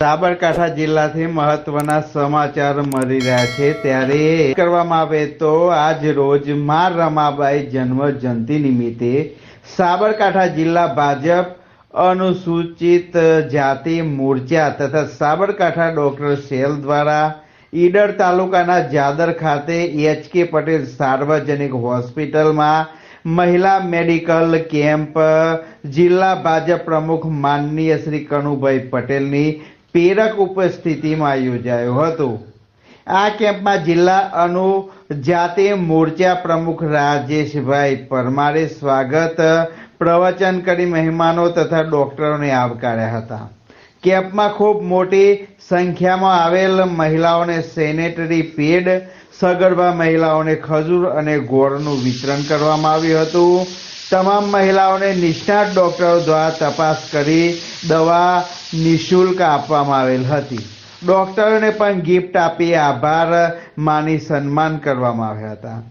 સાબરકાંઠા જિલ્લાથી મહત્વના સમાચાર મળી રહ્યા છે. ત્યારે કરવામાં આવે તો આજ રોજ મા રમાબાઈ જન્મ જયંતિ નિમિત્તે સાબરકાંઠા જિલ્લા ભાજપ અનુસૂચિત જાતિ મોરચા તથા સાબરકાંઠા ડોક્ટર સેલ દ્વારા ઈડર તાલુકાના જાદર ખાતે એચ કે પટેલ સાર્વજનિક હોસ્પિટલમાં મહિલા મેડિકલ કેમ્પ જિલ્લા ભાજપ પ્રમુખ માનનીય શ્રી કનુભાઈ પટેલની પ્રેરક ઉપસ્થિતિમાં યોજાયો હતો. આ કેમ્પમાં જિલ્લા અનુ જાતે મોરચા પ્રમુખ રાજેશભાઈ પરમારે સ્વાગત, પ્રવચન કરી મહેમાનો તથા ડોક્ટરોને આવકાર્યા હતા. કેમ્પમાં ખૂબ મોટી સંખ્યામાં આવેલ મહિલાઓને સેનેટરી પેડ સગર્ભા મહિલાઓને ખજૂર અને ગોળનું વિતરણ કરવામાં આવ્યું હતું. તમામ મહિલાઓને નિષ્ણાત ડોક્ટરો દ્વારા તપાસ કરી દવા નિઃશુલ્ક આપવામાં આવેલ હતી. ડૉક્ટરોને પણ ગિફ્ટ આપી આભાર માની સન્માન કરવામાં આવ્યા હતા.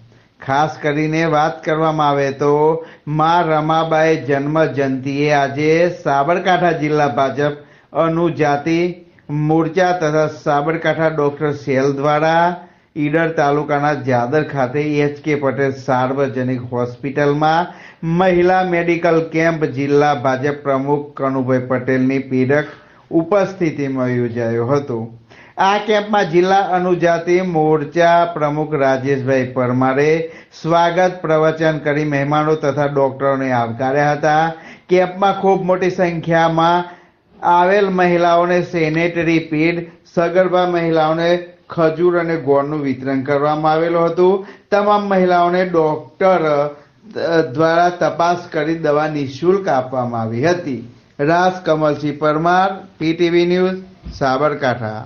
ખાસ કરીને વાત કરવામાં આવે તો, મા રમાબાઈ જન્મ જયંતિએ આજે સાબરકાંઠા જિલ્લા ભાજપ અનુજાતિ મોરચા તથા સાબરકાંઠા ડૉક્ટર સેલ દ્વારા ઈડર તાલુકાના જાદર ખાતે એચ કે પટેલ સાર્વજનિક હોસ્પિટલમાં મહિલા મેડિકલ કેમ્પ જિલ્લા ભાજપ પ્રમુખ કનુભાઈ પટેલની પીડક ઉપસ્થિતિમાં યોજાયો હતો. આ કેમ્પમાં જિલ્લા અનુજાતિ મોરચા પ્રમુખ રાજેશભાઈ પરમારે સ્વાગત પ્રવચન કરી મહેમાનો તથા ડોક્ટરોને આવકાર્યા હતા. કેમ્પમાં ખૂબ મોટી સંખ્યામાં આવેલ મહિલાઓને સેનેટરી પેડ સગર્ભા મહિલાઓને ખજૂર અને ગોળનું વિતરણ કરવામાં આવેલું હતું. તમામ મહિલાઓને ડોક્ટર દ્વારા તપાસ કરી દવા નિઃશુલ્ક આપવામાં આવી હતી. રાસ કમલસિંહ પરમાર, પીટીવી ન્યૂઝ, સાબરકાંઠા.